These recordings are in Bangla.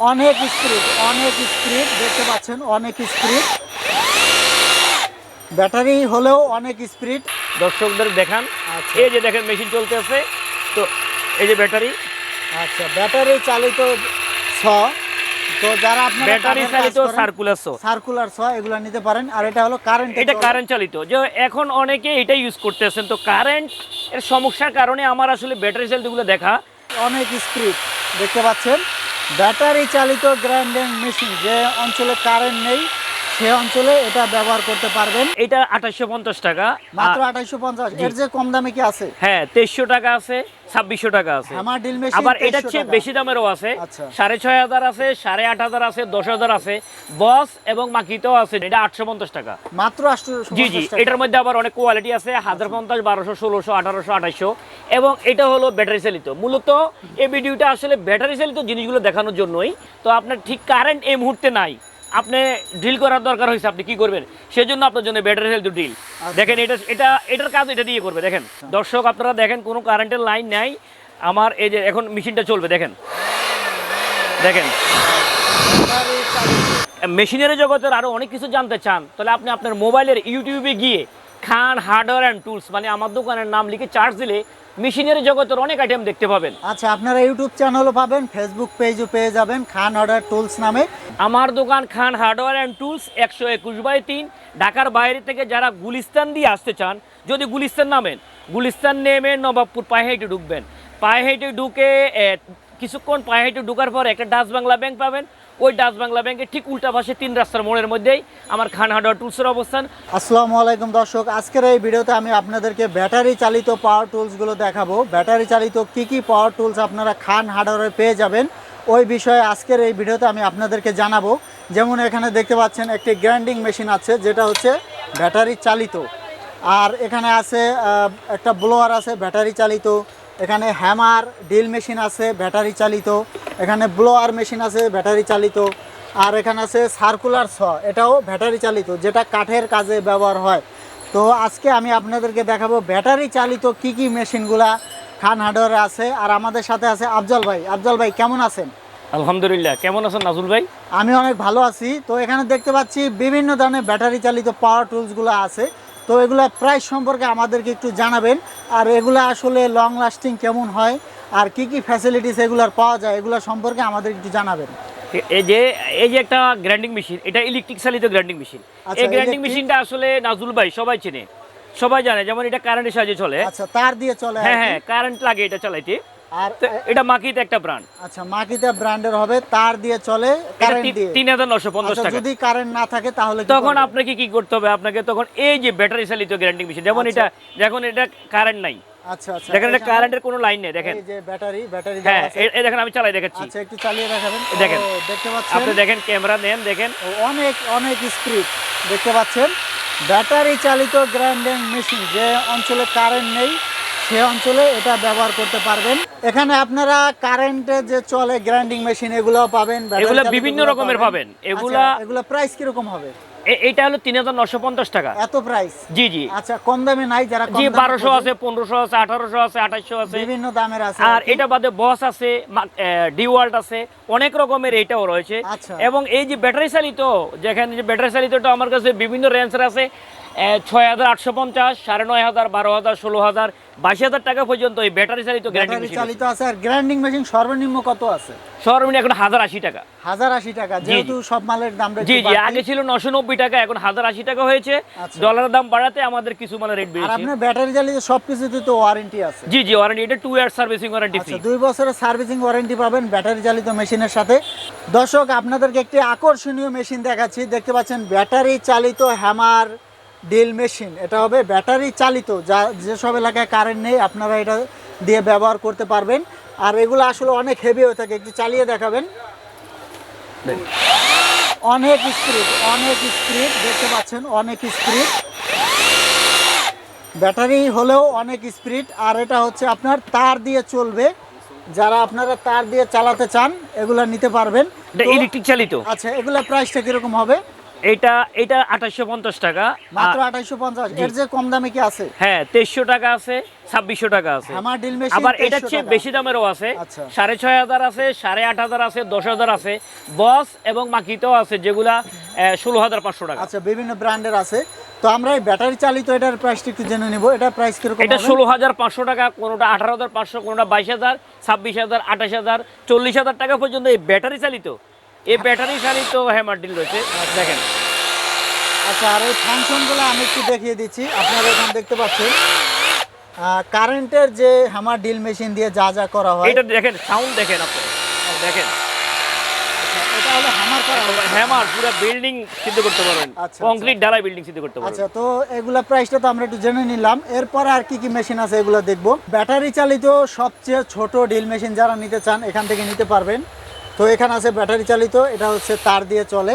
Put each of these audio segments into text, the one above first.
অনেক স্পিড অনেক স্পিড দেখতে পাচ্ছেন অনেক স্পিড ব্যাটারি হলেও অনেক স্পিড দর্শকদের দেখান। আচ্ছা। এই যে দেখেন মেশিন চলতেছে। তো এই যে ব্যাটারি। আচ্ছা ব্যাটারি চালিত ছ। তো যারা আপনারা ব্যাটারি চালিত সার্কুলার সার্কুলার ছ। এগুলো নিতে পারেন। আর এটা হলো কারেন্ট এটা কারেন্ট চালিত। যে এখন অনেকে এটা ইউজ করতেছেন। তো কারেন্ট এর সমস্যার কারণে আমার আসলে ব্যাটারি চালিতগুলো দেখা। অনেক স্পিড দেখতে পাচ্ছেন। ব্যাটারি চালিত গ্রাইন্ডিং মেশিন যে অঞ্চলে কারেন্ট নেই সে অঞ্চলে এটা ব্যবহার করতে পারবেন। এটা আঠাশশো পঞ্চাশ টাকা। মাত্র আ- আঠাইশো পঞ্চাশ। এর যে কম দামে কি আছে? হ্যাঁ তেইশশো টাকা আছে ছাব্বিশশো টাকা আছে। হ্যামার ডিল মেশিন আবার এটা 2300 চেয়ে বেশি দামেরও আছে। আচ্ছা। সাড়ে ছয় হাজার আছে সাড়ে আট হাজার আছে দশ হাজার আছে। বস এবং মাকিতেও আছে এটা আটশো পঞ্চাশ টাকা। মাত্র আটশো জি জি এটার মধ্যে আবার অনেক কোয়ালিটি আছে হাজার পঞ্চাশ বারোশো ষোলোশো আঠারোশো আঠাশশো এবং এটা হলো ব্যাটারি চালিত। মূলত এই ভিডিওটা আসলে ব্যাটারি চালিত জিনিসগুলো দেখানোর জন্যই। তো আপনার ঠিক কারেন্ট এই মুহূর্তে নাই। আপনি ড্রিল করার দরকার হয়েছে আপনি কি করবেন? সেজন্য আপনার জন্য ব্যাটারি হেলথ ড্রিল দেখেন এটা এটা এটার কাজ এটা দিয়ে করবে দেখেন। দর্শক আপনারা দেখেন কোনো কারেন্টের লাইন নাই। আমার এই যে এখন মেশিনটা চলবে দেখেন। দেখেন। মেশিনারি জগতের আরও অনেক কিছু জানতে চান তাহলে আপনি আপনার মোবাইলের ইউটিউবে গিয়ে খান হার্ডওয়্যার অ্যান্ড টুলস মানে আমার দোকানের নাম লিখে চার্জ দিলে মেশিনারি জগতের অনেক আইটেম দেখতে পাবেন। আচ্ছা আপনারা ইউটিউব চ্যানেলও পাবেন ফেসবুক পেজও পেয়ে যাবেন খান অর্ডার টুলস নামে। আমার দোকান খান হার্ডওয়্যার অ্যান্ড টুলস একশো একুশ বাই তিন ঢাকার বাইরে থেকে যারা গুলিস্তান দিয়ে আসতে চান যদি গুলিস্তান নামেন গুলিস্তান নেমে নবাবপুর পায়ে হেঁটে ঢুকবেন। পায়ে হেঁটে ঢুকে কিছুক্ষণ পায়ে হেঁটে ঢুকার পর একটা ডাচ বাংলা ব্যাংক পাবেন ওই ডাচ বাংলা ব্যাংকের ঠিক উল্টা পাশে তিন রাস্তার মোড়ের মধ্যেই আমার খান হার্ডওয়্যার টুলসের অবস্থান। আসসালামু আলাইকুম দর্শক, আজকের এই ভিডিওতে আমি আপনাদেরকে ব্যাটারি চালিত পাওয়ার টুলসগুলো দেখাবো। ব্যাটারি চালিত কি কি পাওয়ার টুলস আপনারা খান হার্ডওয়ারে পেয়ে যাবেন, ওই বিষয়ে আজকের এই ভিডিওতে আমি আপনাদেরকে জানাব। যেমন এখানে দেখতে পাচ্ছেন, একটি গ্রাইন্ডিং মেশিন আছে, যেটা হচ্ছে ব্যাটারি চালিত। আর এখানে আছে একটা ব্লোয়ার আছে, ব্যাটারি চালিত। এখানে হ্যামার ডিল মেশিন আছে, ব্যাটারি চালিত। এখানে ব্লোয়ার মেশিন আছে ব্যাটারি চালিত। আর এখানে আছে সার্কুলার ছ এটাও ব্যাটারি চালিত যেটা কাঠের কাজে ব্যবহার হয়। তো আজকে আমি আপনাদেরকে দেখাবো ব্যাটারি চালিত কি কি মেশিনগুলা খান হার্ডওয়ারে আছে। আর আমাদের সাথে আছে আফজল ভাই। আফজল ভাই কেমন আছেন? আলহামদুলিল্লাহ কেমন আছেন নাজুল ভাই? আমি অনেক ভালো আছি। তো এখানে দেখতে পাচ্ছি বিভিন্ন ধরনের ব্যাটারি চালিত পাওয়ার টুলসগুলো আছে। তো এগুলা প্রাইস সম্পর্কে আমাদেরকে একটু জানাবেন। আর এগুলা আসলে লং লাস্টিং কেমন হয়? আর কি কি ফ্যাসিলিটিস এগুলার পাওয়া যায় এগুলো সম্পর্কে আমাদের একটু জানাবেন। এই যে এই যে একটা গ্রাইন্ডিং মেশিন এটা ইলেকট্রিক চালিত গ্রাইন্ডিং মেশিন আচ্ছা, এই গ্রাইন্ডিং মেশিনটা আসলে নাজুল ভাই সবাই চেনে। সবাই জানে যেমন এটা কারেন্টের সাহায্যে চলে। আচ্ছা তার দিয়ে চলে হ্যাঁ হ্যাঁ কারেন্ট লাগে এটা চালাইতে। আর এটা মাকিতে একটা ব্র্যান্ড আচ্ছা মাকিতা ব্র্যান্ডের হবে তার দিয়ে চলে কারেন্ট দিয়ে। তিন হাজার নশো পঞ্চাশ আচ্ছা টাকা। যদি কারেন্ট না থাকে তাহলে তখন আপনাকে কি করতে হবে? আপনাকে তখন এই যে ব্যাটারি চালিত গ্রাইন্ডিং মেশিন যেমন এটা যখন এটা কারেন্ট নাই আচ্ছা আচ্ছা। দেখেন এটা এখানে কারেন্টের কোনো লাইন নেই দেখেন। এই যে ব্যাটারি ব্যাটারি হ্যাঁ এই দেখেন আমি চালাই দেখাচ্ছি। আচ্ছা একটু চালিয়ে দেখাবেন। দেখেন। দেখতে পাচ্ছেন? আপনি দেখেন ক্যামেরা নেন দেখেন। অনেক অনেক স্পিড দেখতে পাচ্ছেন? ব্যাটারি চালিত গ্রাইন্ডিং মেশিন যে অঞ্চলে কারেন্ট নেই সে অঞ্চলে এটা ব্যবহার করতে পারবেন। এখানে আপনারা কারেন্টে যে চলে গ্রাইন্ডিং মেশিন এগুলো পাবেন এগুলা বিভিন্ন রকমের পাবেন। এগুলা- এগুলা প্রাইস কীরকম হবে? এটা হলো তিন হাজার নশো পঞ্চাশ টাকা। এত প্রাইস জি জি। আচ্ছা কম দামে নাই যারা জি বারোশো আছে পনেরোশো আছে আঠারোশো আছে আঠাশশো আছে। বিভিন্ন দামের আছে আর এটা বাদে বস আছে ডি ওয়ার্ল্ড আছে অনেক রকমের এটাও রয়েছে। আচ্ছা। এবং এই যে ব্যাটারি চালিত যেখানে যে ব্যাটারি চালিতটা আমার কাছে বিভিন্ন রেঞ্জের আছে ছয় হাজার আটশো পঞ্চাশ সাড়ে নয় হাজার বারো হাজার ষোলো হাজার বাইশ হাজার টাকা পর্যন্ত এই ব্যাটারি চালিত ব্যাটারি চালিত আছে আর গ্রাইন্ডিং মেশিন সর্বনিম্ন কত আছে? সর্বনিম্ন এখন হাজার আশি টাকা। হাজার আশি টাকা যেহেতু সব মালের দাম জি জি আগে ছিল নশো নব্বই টাকা এখন হাজার আশি টাকা হয়েছে। আচ্ছা। ডলারের দাম বাড়াতে আমাদের কিছু মানে রেট বেড়েছে। আপনার ব্যাটারি চালিত সবকিছুতে তো ওয়ারেন্টি আছে। জি জি ওয়ারেন্টি এটা two year servicing warranty free আচ্ছা দুই বছরের সার্ভিসিং ওয়ারেন্টি পাবেন ব্যাটারি চালিত মেশিনের সাথে। দর্শক আপনাদেরকে একটি আকর্ষণীয় মেশিন দেখাচ্ছি। দেখতে পাচ্ছেন ব্যাটারি চালিত হ্যামার ডিল মেশিন। এটা হবে ব্যাটারি চালিত যা যেসব এলাকায় কারেন্ট নেই আপনারা এটা দিয়ে ব্যবহার করতে পারবেন। আর এগুলো আসলে অনেক হেভি হয়ে থাকে একটু চালিয়ে দেখাবেন। অনেক স্পিড অনেক স্পিড দেখতে পাচ্ছেন অনেক স্পিড ব্যাটারি হলেও অনেক স্পিড আর এটা হচ্ছে আপনার তার দিয়ে চলবে। যারা আপনারা তার দিয়ে চালাতে চান এগুলা নিতে পারবেন। ইলেকট্রিক চালিত? আচ্ছা এগুলা প্রাইসটা কীরকম হবে? এটা এটা আঠাশশো পঞ্চাশ টাকা। মাত্র পঞ্চাশ এর যে কম দামে কি আছে? হ্যাঁ তেইশশো টাকা আছে ছাব্বিশশো টাকা আছে। আবার এটা চেয়ে বেশি দামেরও আছে। আচ্ছা। সাড়ে ছয় হাজার আছে সাড়ে আট হাজার আছে দশ হাজার আছে। বস এবং মাকিতেও আছে যেগুলা ষোলো হাজার পাঁচশো টাকা। আচ্ছা বিভিন্ন ব্র্যান্ডের আছে। তো আমরা এই ব্যাটারি চালিত এটার প্রাইসটা একটু জেনে নিব। এটার প্রাইস কীরকম এটা ষোলো হাজার পাঁচশো টাকা কোনোটা আঠারো হাজার পাঁচশো কোনোটা বাইশ হাজার ছাব্বিশ হাজার আঠাশ হাজার চল্লিশ হাজার টাকা পর্যন্ত এই ব্যাটারি চালিত। এই ব্যাটারি চালিত হ্যামার ডিল রয়েছে। দেখেন। আচ্ছা আর এই ফাংশনগুলো আমি একটু দেখিয়ে দিচ্ছি। আপনারা এখানে দেখতে পাচ্ছেন। কারেন্টের যে হ্যামার ডিল মেশিন দিয়ে যা যা করা হয়। এটা দেখেন সাউন্ড দেখেন আপনি। দেখেন। আচ্ছা, এটা হলো হ্যামার করা হ্যামার পুরো বিল্ডিং সিদ্ধ করতে পারবেন। আচ্ছা, কংক্রিট ঢালাই বিল্ডিং সিদ্ধ করতে আচ্ছা তো এগুলা প্রাইসটা তো আমরা একটু জেনে নিলাম। এরপরে আর কি কি মেশিন আছে এগুলো দেখব। ব্যাটারি চালিত সবচেয়ে ছোট ডিল মেশিন যারা নিতে চান এখান থেকে নিতে পারবেন। তো এখানে আছে ব্যাটারি চালিত এটা হচ্ছে তার দিয়ে চলে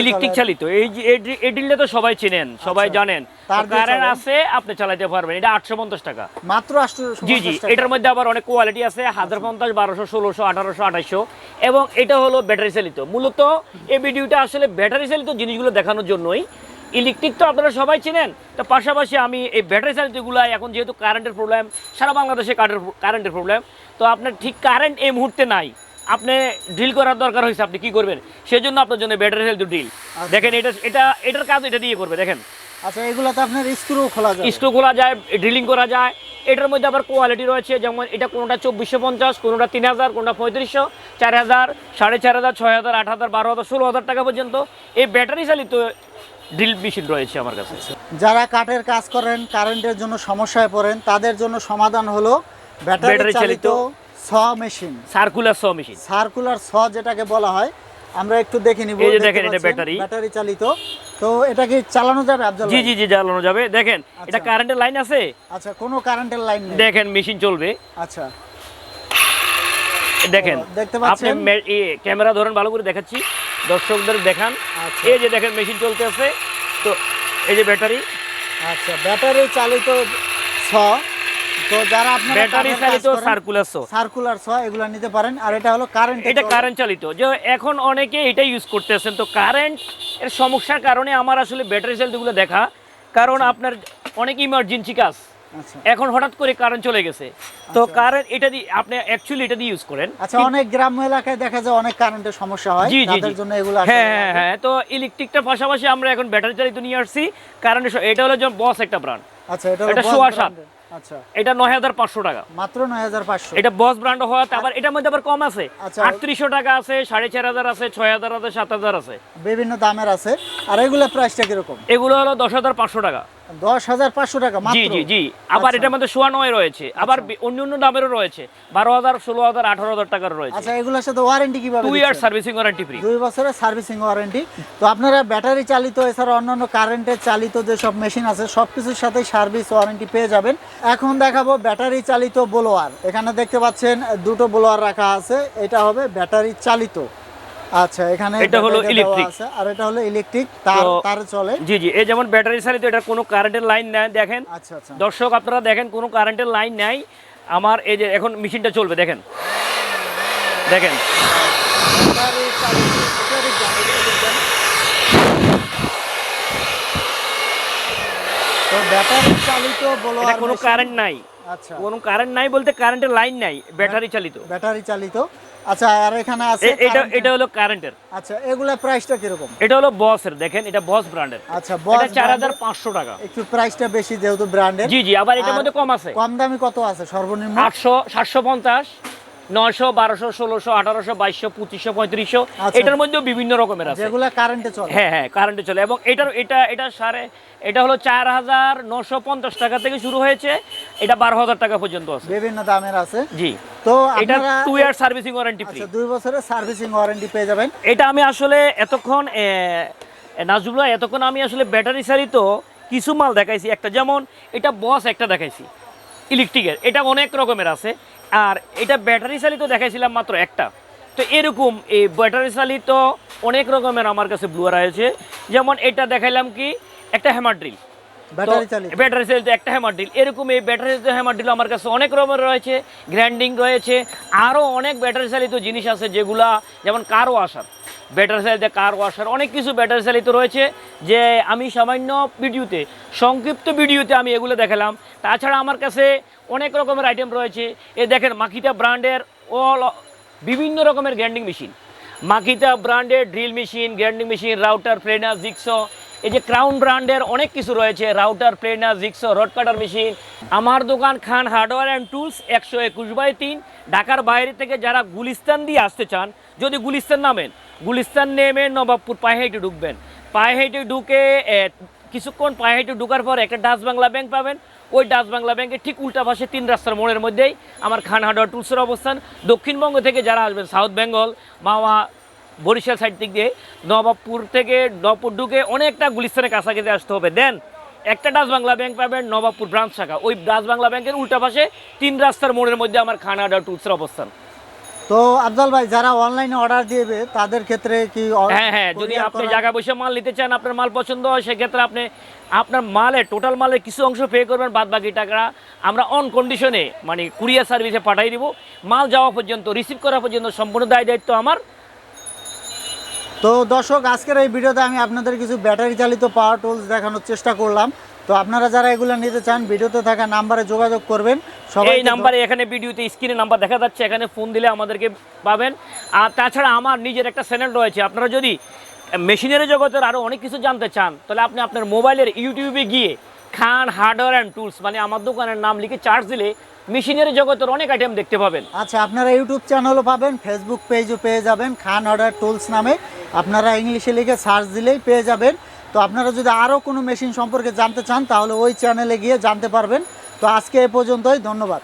ইলেকট্রিক চালিত এই যে এই ডিলটা তো সবাই চেনেন সবাই আচ্ছা। জানেন। তার কারেন্ট আছে আপনি চালাতে পারবেন এটা আটশো পঞ্চাশ টাকা। মাত্র আটশো জি জি এটার মধ্যে আবার অনেক কোয়ালিটি আছে হাজার পঞ্চাশ বারোশো ষোলোশো আঠারোশো আঠাশশো এবং এটা হলো ব্যাটারি চালিত। মূলত এই ভিডিওটা আসলে ব্যাটারি চালিত জিনিসগুলো দেখানোর জন্যই। ইলেকট্রিক তো আপনারা সবাই চেনেন তো পাশাপাশি আমি এই ব্যাটারি চালিতগুলো এখন যেহেতু কারেন্টের প্রবলেম সারা বাংলাদেশে কারেন্টের প্রবলেম তো আপনার ঠিক কারেন্ট এই মুহূর্তে নাই। আপনি ড্রিল করার দরকার হয়েছে আপনি কি করবেন? সেজন্য আপনার জন্য ব্যাটারি চালিত ড্রিল দেখেন এটা এটা এটার কাজ এটা দিয়ে করবে দেখেন। আচ্ছা এগুলাতে আপনার স্ক্রু খোলা যাবে। স্টো খোলা যায় ড্রিলিং করা যায়। এটার মধ্যে আবার কোয়ালিটি রয়েছে যেমন এটা কোনোটা চব্বিশশো পঞ্চাশ কোনোটা তিন হাজার কোনোটা পঁয়ত্রিশশো চার হাজার সাড়ে চার হাজার ছয় হাজার আট হাজার বারো হাজার ষোলো হাজার টাকা পর্যন্ত এই ব্যাটারি চালিত ড্রিল মেশিন রয়েছে আমার কাছে। যারা কাঠের কাজ করেন কারেন্টের জন্য সমস্যায় পড়েন তাদের জন্য সমাধান হলো ব্যাটারি চালিত saw machine. Circular saw machine. Circular saw যেটাকে বলা হয় আমরা একটু দেখে নিব এই যে দেখেন, এটা ব্যাটারি। ব্যাটারি চালিত। তো এটা কি চালানো যাবে আফজাল জি জি জি জ্বালানো যাবে। দেখেন এটা আচ্ছা। কারেন্টের লাইন আছে? আচ্ছা কোনো কারেন্টের লাইন নেই। দেখেন মেশিন চলবে। আচ্ছা। দেখেন দেখতে আপনি পাচ্ছেন? এ, ক্যামেরা ধরেন ভালো করে দেখাচ্ছি। দর্শকদের দেখান। আচ্ছা। এই যে দেখেন মেশিন চলতে আছে তো এই যে ব্যাটারি। আচ্ছা ব্যাটারি চালিত ছ তো যারা আপনারা ব্যাটারি চালিত সার্কুলার স সার্কুলার ছ এগুলো নিতে পারেন। আর এটা হলো কারেন্ট এটা কারেন্ট চালিত। যে এখন অনেকে এটা ইউজ করতেছেন। তো কারেন্ট এর সমস্যার কারণে আমার আসলে ব্যাটারি চালিতগুলো দেখা। কারণ আপনার অনেক ইমার্জেন্সি কাজ। আচ্ছা। এখন হঠাৎ করে কারেন্ট চলে গেছে। তো কারেন্ট এটা দিয়ে আপনি অ্যাকচুয়ালি এটা দিয়ে ইউজ করেন। আচ্ছা অনেক গ্রাম্য এলাকায় দেখা যায় অনেক কারেন্টের সমস্যা হয়। জি জি তাদের জন্য এগুলো হ্যাঁ হ্যাঁ। হ্যাঁ। তো ইলেকট্রিকটার পাশাপাশি আমরা এখন ব্যাটারি চালিত নিয়ে আসছি। কারণ এটা হলো বস একটা ব্র্যান্ড আচ্ছা এটা সোয়া সাত। আচ্ছা। এটা নয় হাজার পাঁচশো টাকা। মাত্র নয় হাজার পাঁচশো। এটা বস ব্র্যান্ড হওয়াতে আবার এটার মধ্যে আবার কম আছে। আচ্ছা। আটত্রিশশো টাকা আছে সাড়ে চার হাজার আছে ছয় হাজার আছে সাত হাজার আছে। বিভিন্ন দামের আছে। আর এগুলো প্রাইসটা কীরকম? এগুলো হলো দশ হাজার পাঁচশো টাকা। দশ হাজার পাঁচশো টাকা জি মাত্র? জি জি। আবার আচ্ছা। এটার মধ্যে সোয়া নয় রয়েছে। আবার অন্য অন্য দামেরও রয়েছে। বারো হাজার ষোলো হাজার আঠারো হাজার টাকার রয়েছে। আচ্ছা এগুলোর সাথে ওয়ারেন্টি কীভাবে two year servicing warranty free দুই বছরের সার্ভিসিং ওয়ারেন্টি তো আপনারা ব্যাটারি চালিত এছাড়া অন্যান্য কারেন্টের চালিত যে সব মেশিন আছে সব কিছুর সাথেই সার্ভিস ওয়ারেন্টি পেয়ে যাবেন। এখন দেখাবো ব্যাটারি চালিত ব্লোয়ার এখানে দেখতে পাচ্ছেন দুটো ব্লোয়ার রাখা আছে। এটা হবে ব্যাটারি চালিত। আচ্ছা এখানে এটা হলো। আছে, আর এটা হলো ইলেকট্রিক তার তার চলে। জি জি এই যেমন ব্যাটারি চালিত এটা কোনো কারেন্টের লাইন নেই দেখেন। আচ্ছা আচ্ছা। দর্শক আপনারা দেখেন কোনো কারেন্টের লাইন নাই। আমার এই যে এখন মেশিনটা চলবে দেখেন। দেখেন। তো ব্যাটারি চালিত ব্লোয়ার কোনো কারেন্ট নাই। আচ্ছা। কোনো কারেন্ট নাই বলতে কারেন্টের লাইন নাই ব্যাটারি চালিত। ব্যাটারি চালিত। আচ্ছা আর এখানে আছে এটা এটা হলো কারেন্টের আচ্ছা এগুলা প্রাইসটা এটা হলো বসের দেখেন এটা বস ব্র্যান্ডের আচ্ছা বস এটা টাকা। একটু প্রাইসটা বেশি যেহেতু ব্র্যান্ডের জি জি আবার এটার মধ্যে কম আছে। কম দামি কত আছে সর্বনিম্ন? নয়শো বারোশো ষোলোশো আঠারোশো বাইশশো পঁচিশশো পঁয়ত্রিশশো আচ্ছা। এটার মধ্যেও বিভিন্ন রকমের আছে। যেগুলা কারেন্টে চলে। হ্যাঁ হ্যাঁ কারেন্টে চলে। এবং এটার এটা এটা সাড়ে এটা হলো চার হাজার নশো পঞ্চাশ টাকা থেকে শুরু হয়েছে। এটা বারো হাজার টাকা পর্যন্ত আছে। বিভিন্ন দামের আছে। জি। তো এটা two year servicing warranty free দুই বছরের সার্ভিসিং ওয়ারেন্টি পেয়ে যাবেন। এটা আমি আসলে এতক্ষণ নাজুবুল্লাহ এতক্ষণ আমি আসলে ব্যাটারি চালিত কিছু মাল দেখাইছি। একটা যেমন এটা বস একটা দেখাইছি। ইলেকট্রিকের এটা অনেক রকমের আছে। আর এটা ব্যাটারি চালিত দেখাইছিলাম মাত্র একটা। তো এরকম এই ব্যাটারি চালিত অনেক রকমের আমার কাছে ব্লুয়ার আছে। যেমন এটা দেখাইলাম কি একটা হ্যামার ড্রিল ব্যাটারি চালিত। ব্যাটারি চালিত একটা হ্যামার ড্রিল এরকম এই ব্যাটারি চালিত হ্যামার ড্রিল আমার কাছে অনেক রকমের রয়েছে গ্র্যান্ডিং রয়েছে আরও অনেক ব্যাটারি চালিত জিনিস আছে যেগুলা যেমন কারও আসার ব্যাটারি চালিত কার ওয়াশার অনেক কিছু ব্যাটারি চালিত রয়েছে যে আমি সামান্য ভিডিওতে সংক্ষিপ্ত ভিডিওতে আমি এগুলো দেখালাম। তাছাড়া আমার কাছে অনেক রকমের আইটেম রয়েছে। এ দেখেন মাকিতা ব্র্যান্ডের অল বিভিন্ন রকমের গ্র্যান্ডিং মেশিন মাকিতা ব্র্যান্ডের drill machine grinding machine router planer jigsaw এই যে ক্রাউন ব্র্যান্ডের অনেক কিছু রয়েছে router planer jigsaw rod cutter machine আমার দোকান খান হার্ডওয়্যার অ্যান্ড টুলস একশো একুশ বাই তিন। ঢাকার বাইরে থেকে যারা গুলিস্তান দিয়ে আসতে চান, যদি গুলিস্তান নামেন, গুলিস্তান নেমে নবাবপুর পায়ে হেঁটে ঢুকবেন। পায়ে হেঁটে ঢুকে কিছুক্ষণ পায়ে হেঁটে ঢুকার পর একটা ডাচ বাংলা ব্যাংক পাবেন। ওই ডাচ বাংলা ব্যাংকের ঠিক উল্টা পাশে তিন রাস্তার মোড়ের মধ্যেই আমার খান হার্ডওয়্যার টুলসের অবস্থান। দক্ষিণবঙ্গ থেকে যারা আসবেন সাউথ বেঙ্গল মাওয়া বরিশাল সাইড দিক দিয়ে নবাবপুর থেকে নবপুর ঢুকে অনেকটা গুলিস্তানের কাছাকাছি আসতে হবে। দেন একটা ডাচ বাংলা ব্যাংক পাবেন নবাবপুর ব্রাঞ্চ শাখা। ওই ডাচ বাংলা ব্যাংকের উল্টা পাশে তিন রাস্তার মোড়ের মধ্যে আমার খান হার্ডওয়্যার টুলসের অবস্থান। তো আফজাল ভাই যারা অনলাইনে অর্ডার দিবে তাদের ক্ষেত্রে কি হ্যাঁ হ্যাঁ যদি আপনি জায়গা বসে মাল নিতে চান আপনার মাল পছন্দ হয় সেক্ষেত্রে আপনি আপনার মালের টোটাল মালের কিছু অংশ পে করবেন বাদ বাকি টাকা আমরা অন কন্ডিশনে মানে কুরিয়ার সার্ভিসে পাঠিয়ে দিব। মাল যাওয়া পর্যন্ত রিসিভ করা পর্যন্ত সম্পূর্ণ দায় দায়িত্ব আমার। তো দর্শক আজকের এই ভিডিওতে আমি আপনাদের কিছু ব্যাটারি চালিত পাওয়ার টুলস দেখানোর চেষ্টা করলাম। তো আপনারা যারা এগুলো নিতে চান ভিডিওতে থাকা নাম্বারে যোগাযোগ করবেন। সবাই এই নাম্বারে এখানে ভিডিওতে স্ক্রিনে নাম্বার দেখা যাচ্ছে এখানে ফোন দিলে আমাদেরকে পাবেন। আর তাছাড়া আমার নিজের একটা চ্যানেল রয়েছে। আপনারা যদি মেশিনারি জগতের আরও অনেক কিছু জানতে চান তাহলে আপনি আপনার মোবাইলের ইউটিউবে গিয়ে খান হার্ডওয়্যার অ্যান্ড টুলস মানে আমার দোকানের নাম লিখে চার্জ দিলে মেশিনারি জগতের অনেক আইটেম দেখতে পাবেন। আচ্ছা আপনারা ইউটিউব চ্যানেলও পাবেন ফেসবুক পেজও পেয়ে যাবেন খান অর্ডার টুলস নামে। আপনারা ইংলিশে লিখে সার্চ দিলেই পেয়ে যাবেন। তো আপনারা যদি আরও কোনো মেশিন সম্পর্কে জানতে চান, তাহলে ওই চ্যানেলে গিয়ে জানতে পারবেন। তো আজকে এ পর্যন্তই, ধন্যবাদ।